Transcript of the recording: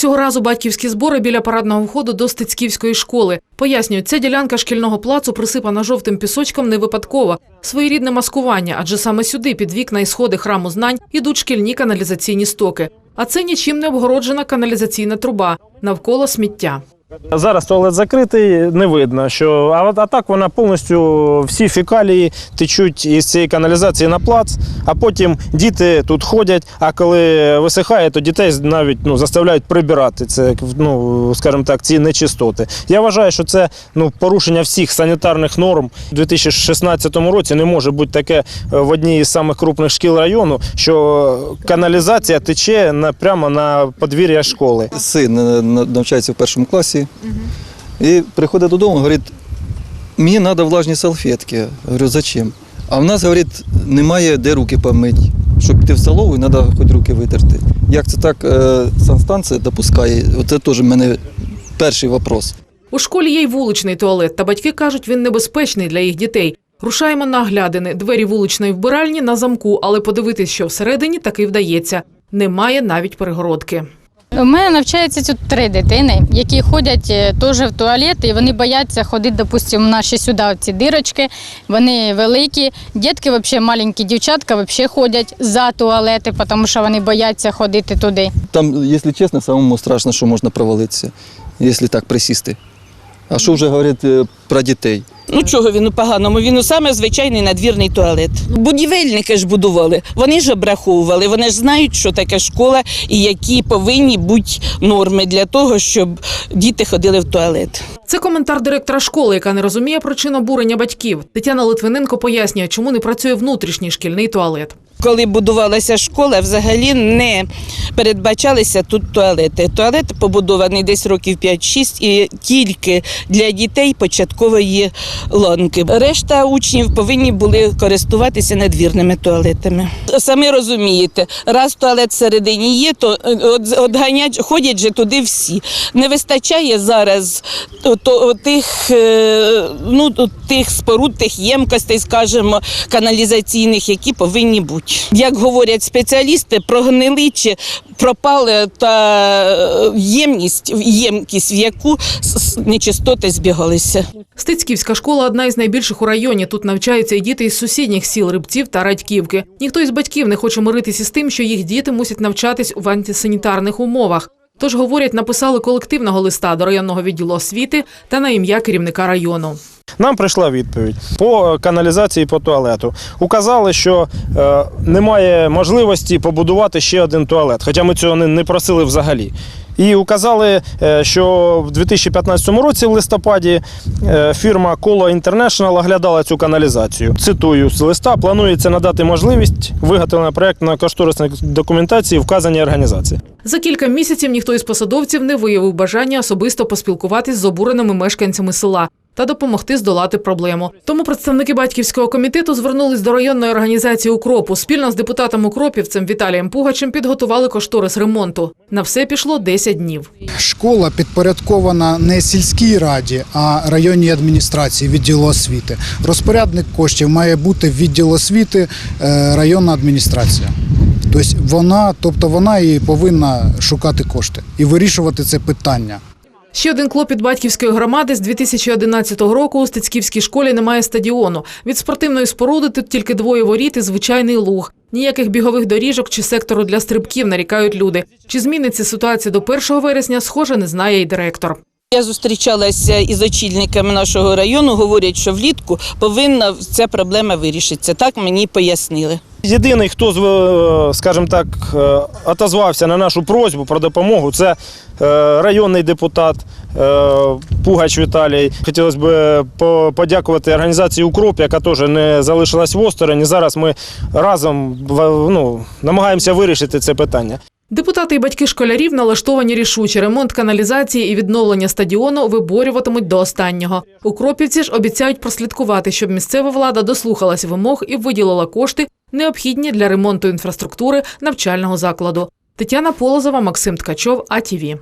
Цього разу батьківські збори біля парадного входу до Стецьківської школи. Пояснюють, ця ділянка шкільного плацу присипана жовтим пісочком не випадково. Своєрідне маскування, адже саме сюди, під вікна і сходи храму знань, ідуть шкільні каналізаційні стоки. А це нічим не обгороджена каналізаційна труба. Навколо сміття. Зараз туалет закритий, не видно, що а, а так вона повністю всі фекалії течуть із цієї каналізації на плац, а потім діти тут ходять. А коли висихає, то дітей навіть ну, заставляють прибирати це, ну скажімо так, ці нечистоти. Я вважаю, що це ну порушення всіх санітарних норм у 2016 році. Не може бути таке е, в одній із самих крупних шкіл району, що каналізація тече на прямо на подвір'я школи. Син е, навчається в першому класі і приходить додому, говорить, мені треба влажні салфетки. Говорю, зачем? А в нас, говорить, немає де руки помити. Щоб піти в столову, треба хоч руки витерти. Як це так е, санстанція допускає? Це теж в мене перший вопрос. У школі є й вуличний туалет, та батьки кажуть, він небезпечний для їх дітей. Рушаємо на оглядини. Двері вуличної вбиральні на замку, але подивитись, що всередині, таки вдається. Немає навіть перегородки. У мене навчається тут три дитини, які ходять е, теж в туалет, і вони бояться ходити, допустимо, наші сюди ці дирочки. Вони великі. Дітки, взагалі маленькі дівчатка, взагалі ходять за туалети, тому що вони бояться ходити туди. Там, якщо чесно, самому страшно, що можна провалитися, якщо так присісти. А що вже говорять е, про дітей? Ну чого він у поганому? Він у саме звичайний надвірний туалет. Будівельники ж будували, вони ж обраховували, вони ж знають, що таке школа і які повинні бути норми для того, щоб діти ходили в туалет. Це коментар директора школи, яка не розуміє причин обурення батьків. Тетяна Литвиненко пояснює, чому не працює внутрішній шкільний туалет. Коли будувалася школа, взагалі не передбачалися тут туалети. Туалет побудований десь років 5-6 і тільки для дітей початкової ланки. Решта учнів повинні були користуватися надвірними туалетами. Самі розумієте, раз туалет всередині є, то е, от ходять же туди всі. Не вистачає зараз то, тих, е, ну, тих споруд, тих ємкостей, скажімо, каналізаційних, які повинні бути. Як говорять спеціалісти, прогнили чи пропали та е, ємність, ємкість, в яку нечистоти збігалися. Стецьківська школа одна із найбільших у районі. Тут навчаються і діти із сусідніх сіл Рибців та Радьківки. Ніхто із батьків не хоче миритися з тим, що їх діти мусять навчатись в антисанітарних умовах. Тож говорять, написали колективного листа до районного відділу освіти та на ім'я керівника району. Нам прийшла відповідь по каналізації по туалету. Указали, що е, немає можливості побудувати ще один туалет, хоча ми цього не, просили взагалі. І указали, е, що в 2015 році, в листопаді, е, фірма Colо International оглядала цю каналізацію. Цитую з листа: планується надати можливість виготовлення проєктно-кошторисної документації вказаній організації. За кілька місяців ніхто із посадовців не виявив бажання особисто поспілкуватись з обуреними мешканцями села та допомогти здолати проблему. Тому представники батьківського комітету звернулись до районної організації Укропу. Спільно з депутатом Укропівцем Віталієм Пугачем підготували кошторис ремонту. На все пішло 10 днів. Школа підпорядкована не сільській раді, а районній адміністрації відділу освіти. Розпорядник коштів має бути відділ освіти, е, районна адміністрація. Тобто вона, тобто вона і повинна шукати кошти і вирішувати це питання. Ще один клопіт батьківської громади з 2011 року у Стецьківській школі немає стадіону. Від спортивної споруди тут тільки двоє воріт і звичайний луг. Ніяких бігових доріжок чи сектору для стрибків нарікають люди. Чи зміниться ситуація до 1 вересня, схоже, не знає і директор. Я зустрічалася із очільниками нашого району. Говорять, що влітку повинна ця проблема вирішитися. Так мені пояснили. Єдиний, хто скажімо так, е, отозвався на нашу просьбу про допомогу, це е, районний депутат е, Пугач Віталій. Хотілося б подякувати організації Укроп, яка теж не залишилась в осторонь. Зараз ми разом ну, намагаємося вирішити це питання. Депутати і батьки школярів налаштовані рішуче. Ремонт каналізації і відновлення стадіону виборюватимуть до останнього. Укропівці ж обіцяють прослідкувати, щоб місцева влада дослухалась вимог і виділила кошти, необхідні для ремонту інфраструктури навчального закладу. Тетяна Полозова, Максим Ткачов, АТВ.